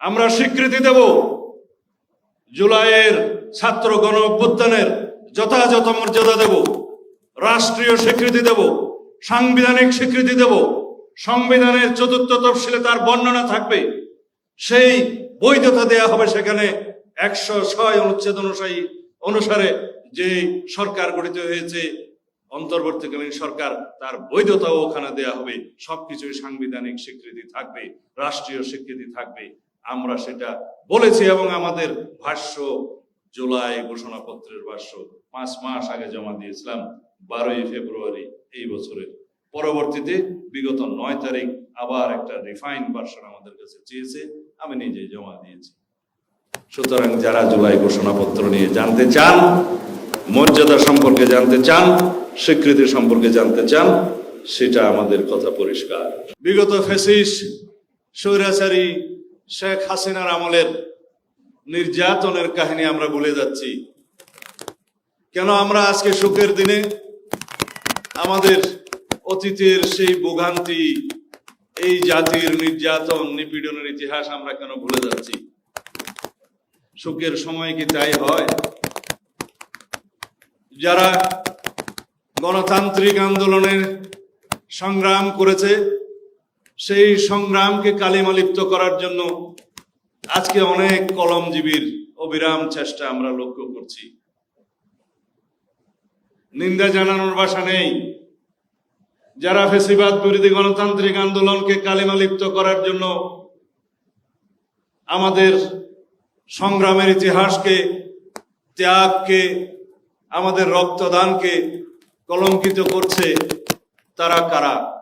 আমরা স্বীকৃতি দেব জুলাইয়ের ছাত্র গণ অভ্যুত্থানের যথাযথ মর্যাদা দেব, রাষ্ট্রীয় স্বীকৃতি দেব, সাংবিধানিক স্বীকৃতি দেব, সংবিধানের চতুর্থ তফসিলে তার বর্ণনা থাকবে, সেই বৈধতা দেয়া হবে সেখানে একশো ছয় অনুচ্ছেদ অনুসারী অনুসারে যে সরকার গঠিত হয়েছে, অন্তর্বর্তীকালীন সরকার, তার বৈধতাও ওখানে দেয়া হবে, সবকিছুই সাংবিধানিক স্বীকৃতি থাকবে, রাষ্ট্রীয় স্বীকৃতি থাকবে। আমরা সেটা বলেছি এবং আমাদের ভাষ্য, জুলাই ঘোষণাপত্রের ভাষ্য, পাঁচ মাস আগে জমা দিয়েছিলাম, বারোই ফেব্রুয়ারি এই বছরের। পরবর্তীতে বিগত নয় তারিখ আবার একটা রিফাইন ভার্সন আমাদের কাছে চেয়েছে, আমি নিজে জমা দিয়েছি। সুতরাং যারা জুলাই ঘোষণাপত্র নিয়ে জানতে চান, মর্যাদা সম্পর্কে জানতে চান, স্বীকৃতি সম্পর্কে জানতে চান, সেটা আমাদের কথা পরিষ্কার। বিগত ফেসিস, স্বৈরাচারী শেখ হাসিনার আমলের নির্যাতনের কাহিনী আমরা ভুলে যাচ্ছি। কেন আমরা আজকে সুখের দিনে আমাদের অতীতের সেই ভোগান্তি, এই জাতির নির্যাতন, নিপীড়নের ইতিহাস আমরা কেন ভুলে যাচ্ছি? সুখের সময় কি তাই হয়? যারা গণতান্ত্রিক আন্দোলনের সংগ্রাম করেছে সেই সংগ্রামকে কালিমালিপ্ত করার জন্য আজকে অনেক কলমজীবীর অবিরাম চেষ্টা আমরা লক্ষ্য করছি। নিন্দা জানানোর ভাষা নেই। যারা ফেসিবাদ বিরোধী গণতান্ত্রিক আন্দোলনকে কালিমালিপ্ত করার জন্য আমাদের সংগ্রামের ইতিহাসকে, ত্যাগকে, আমাদের রক্তদানকে কলঙ্কিত করছে তারা কারা?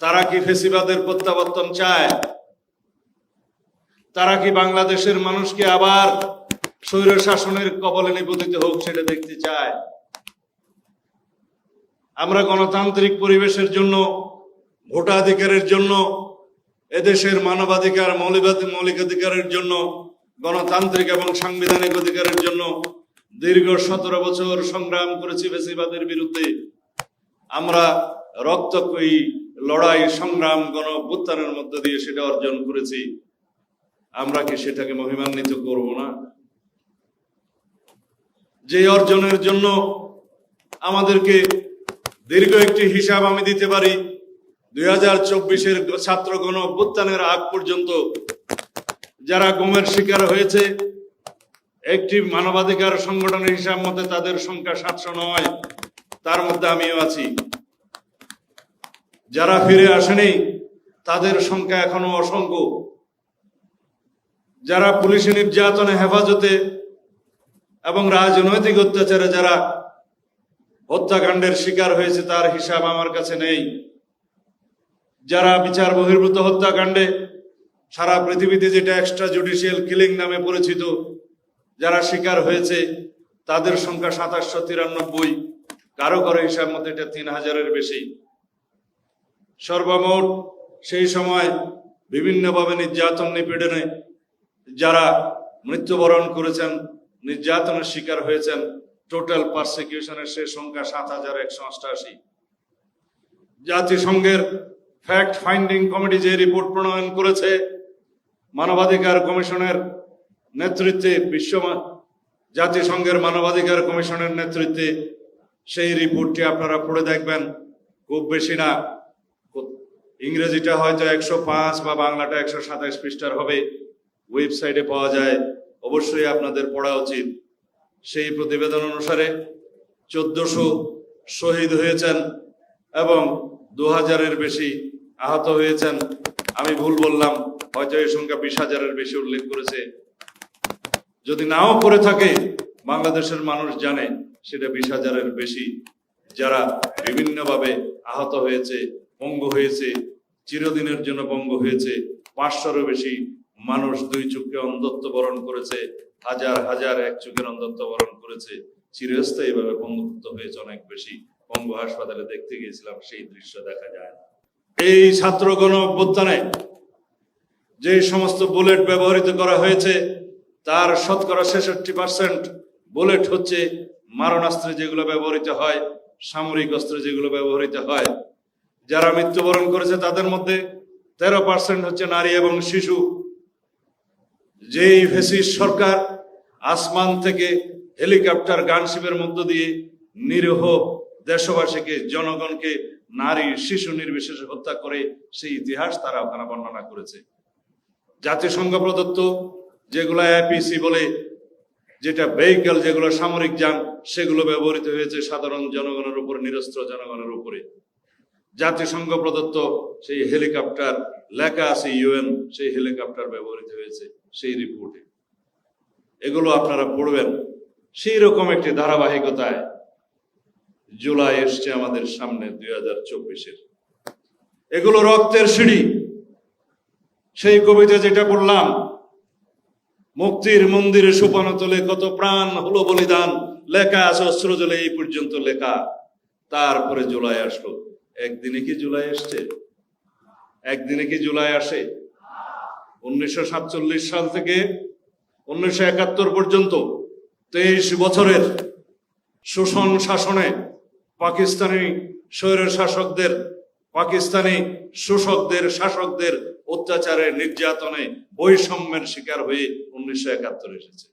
তারা কি ফেসিবাদের প্রত্যাবর্তন চায়? তারা কি বাংলাদেশের মানুষকে আবার স্বৈর শাসনের কবলে নিপতিত হোক সেটা দেখতে চায়? আমরা গণতান্ত্রিক পরিবেশের জন্য, ভোটাধিকারের জন্য, এদেশের মানবাধিকার মৌলিক অধিকারের জন্য, গণতান্ত্রিক এবং সাংবিধানিক অধিকারের জন্য দীর্ঘ সতেরো বছর সংগ্রাম করেছি ফেসিবাদের বিরুদ্ধে। আমরা রক্তকয়ী লড়াই, সংগ্রাম গণ মধ্য দিয়ে সেটা অর্জন করেছি। আমরা কি সেটাকে মহিমান্বিত করব না? যে অর্জনের জন্য আমাদেরকে দীর্ঘ একটি হিসাব আমি দিতে পারি, দুই হাজার চব্বিশের ছাত্র গণ আগ পর্যন্ত যারা গুমের শিকার হয়েছে, একটি মানবাধিকার সংগঠনের হিসাব মতে তাদের সংখ্যা সাতশো নয়, তার মধ্যে আমিও আছি। যারা ফিরে আসেনি, তাদের সংখ্যা এখনও অসংখ্য। যারা পুলিশি নির্যাতনে হেফাজতে এবং রাজনৈতিক অত্যাচারে যারা হত্যাকাণ্ডের শিকার হয়েছে, তার হিসাব আমার কাছে নেই। যারা বিচার বহির্ভূত হত্যাকাণ্ডে সারা পৃথিবীতে যেটা এক্সট্রা জুডিশিয়াল কিলিং নামে পরিচিত, যারা শিকার হয়েছে, তাদের সংখ্যা সাতাশশো তিরানব্বই। কারও কারও হিসাব মতে এটা তিন হাজারের বেশি। সর্বমোট সেই সময় বিভিন্নভাবে নির্যাতন নিপীড়নে যারা মৃত্যুবরণ করেছেন, নির্যাতনের শিকার হয়েছেন টোটাল পারসিকিউশনের সে সংখ্যা সাত হাজার একশো অষ্টাশি। জাতিসংঘের ফ্যাক্ট ফাইন্ডিং কমিটি যে রিপোর্ট প্রণয়ন করেছে, মানবাধিকার কমিশনের নেতৃত্বে, বিশ্ব জাতিসংঘের মানবাধিকার কমিশনের নেতৃত্বে সেই রিপোর্টটি আপনারা পড়ে দেখবেন। খুব বেশি না ইংরেজিটা হয়তো একশো পাঁচ বা বাংলাটা একশো সাতাশ পৃষ্ঠার হবে, ওয়েবসাইটে পাওয়া যায়, অবশ্যই আপনাদের পড়া উচিত। সেই প্রতিবেদন অনুসারে চোদ্দশো শহীদ হয়েছেন এবং দু হাজারের বেশি আহত হয়েছেন। আমি ভুল বললাম, হয়তো এই সংখ্যা বিশ হাজারের বেশি উল্লেখ করেছে। যদি নাও করে থাকে, বাংলাদেশের মানুষ জানে সেটা বিশ হাজারের বেশি, যারা বিভিন্নভাবে আহত হয়েছে, পঙ্গু হয়েছে চিরদিনের জন্য পঙ্গু হয়েছে। পাঁচশোরও বেশি মানুষ দুই চোখে অন্ধত্ব বরণ করেছে, হাজার হাজার এক চোখের অন্ধত্ব বরণ করেছে। চিরস্থায়ী ভাবে পঙ্গুত্ব হয়েছে অনেক বেশি। পঙ্গু হাসপাতালে দেখতে গিয়েছিলাম, সেই দৃশ্য দেখা যায় না। এই ছাত্র গণ অভ্যুত্থানে যে সমস্ত বুলেট ব্যবহৃত করা হয়েছে, তার শতকরা ছেষট্টি পার্সেন্ট বুলেট হচ্ছে মারণাস্ত্রে যেগুলো ব্যবহৃত হয়, সামরিক অস্ত্রে যেগুলো ব্যবহৃত হয় যারা মৃত্যুবরণ করেছে, তাদের মধ্যে তেরো পার্সেন্ট হচ্ছে নারী এবং শিশু। যেই ফেসিস সরকার আসমান থেকে হেলিকপ্টার গানশিপের মধ্য দিয়ে নিরীহ দেশবাসীকে, জনগণকে নারী, শিশু নির্বিশেষে হত্যা করে সেই ইতিহাস তারা ওখানে বর্ণনা করেছে। জাতিসংঘ প্রদত্ত যেগুলো এপিসি বলে, যেটা ভেহিকল যেগুলো সামরিক যান, সেগুলো ব্যবহৃত হয়েছে সাধারণ জনগণের উপর, নিরস্ত্র জনগণের উপরে। জাতিসংঘ প্রদত্ত সেই হেলিকপ্টার লেখা আছে ইউএন, সেই হেলিকপ্টার ব্যবহৃত হয়েছে সেই রিপোর্টে। এগুলো আপনারা পড়বেন। সেই রকম একটি ধারাবাহিকতায় জুলাই এসছে আমাদের সামনে দুই হাজার চব্বিশের। এগুলো রক্তের সিঁড়ি। সেই কবিতা যেটা বললাম, মুক্তির মন্দিরে সোপানো তোলে কত প্রাণ হলো বলিদান, লেখা আছে অস্ত্র জলে এই পর্যন্ত লেখা। তারপরে জুলাই আসলো। একদিনে কি জুলাই আসছে? একদিনে কি জুলাই আসে? উনিশশো সাতচল্লিশ সাল থেকে উনিশশো একাত্তর পর্যন্ত তেইশ বছরের শোষণ শাসনে পাকিস্তানি স্বৈর শাসকদের, পাকিস্তানি শোষকদের, শাসকদের অত্যাচারে নির্যাতনে বৈষম্যের শিকার হয়ে উনিশশো একাত্তর এসেছে।